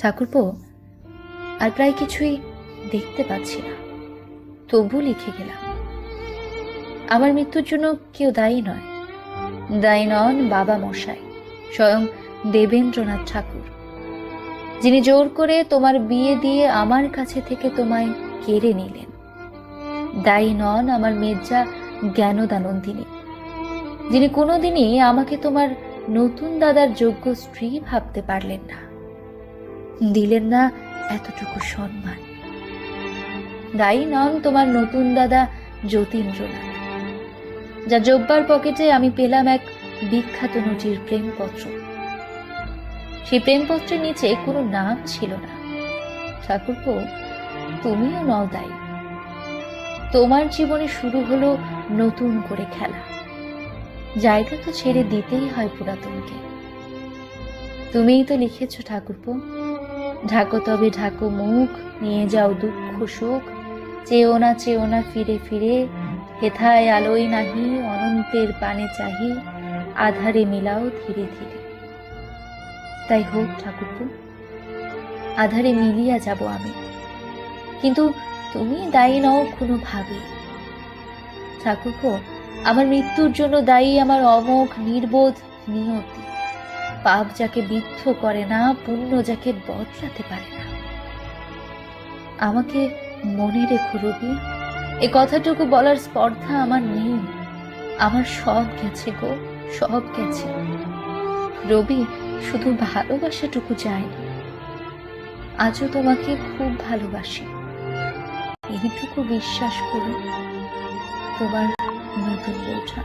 ঠাকুরপো, আর প্রায় কিছুই দেখতে পাচ্ছি না। তবু লিখে গেলাম, আমার মৃত্যুর জন্য কেউ দায়ী নয়। দায়ী নন বাবা মশাই, স্বয়ং দেবেন্দ্রনাথ ঠাকুর, যিনি জোর করে তোমার বিয়ে দিয়ে আমার কাছে থেকে তোমায় কেড়ে নিলেন। দায়ী নন আমার মেজ্জা জ্ঞানদানন্দিনী, যিনি কোনোদিনই আমাকে তোমার নতুন দাদার যোগ্য স্ত্রী ভাবতে পারলেন না। দিলেন না এতটুকু সম্মান। দায়ী নন তোমার নতুন দাদা যতীন্দ্রনাথ, যা জব্বার পকেটে আমি পেলাম এক বিখ্যাত নজির প্রেমপত্র। সেই প্রেমপত্রের নিচে কোনো নাম ছিল না। ঠাকুরপো, তুমিও নও দায়ী। তোমার জীবনে শুরু হলো নতুন করে খেলা। জায়গা তো ছেড়ে দিতেই হয় পুরাতনকে। তুমিই তো লিখেছ ঠাকুরপো। ঢাকো তবে ঢাকো মুখ, নিয়ে যাও দুঃখ শোক। চেও না চেও না ফিরে ফিরে, হেথায় আলোয় নাহি, অনন্তের পানে চাহি, আধারে মিলাও ধীরে ধীরে। তাই হোক ঠাকুরপো, আধারে মিলিয়া যাব আমি। কিন্তু তুমি দায়ী নও কোনো ভাবে ঠাকুরপো, আমার মৃত্যুর জন্য দায়ী আমার অমোঘ, নির্বোধ, নিয়তি। পাপ যাকে বিদ্ধ করে না, পুণ্য যাকে বদলাতে পারে না। আমাকে মনে রেখো রবি, এ কথাটুকু বলার স্পর্ধা আমার নেই। আমার সব গেছে গো, সব গেছে। রবি, শুধু ভালোবাসাটুকু চায়নি আজও তোমাকে খুব ভালোবাসি। এইটুকু বিশ্বাস করো তোমার নতুন বৌঠা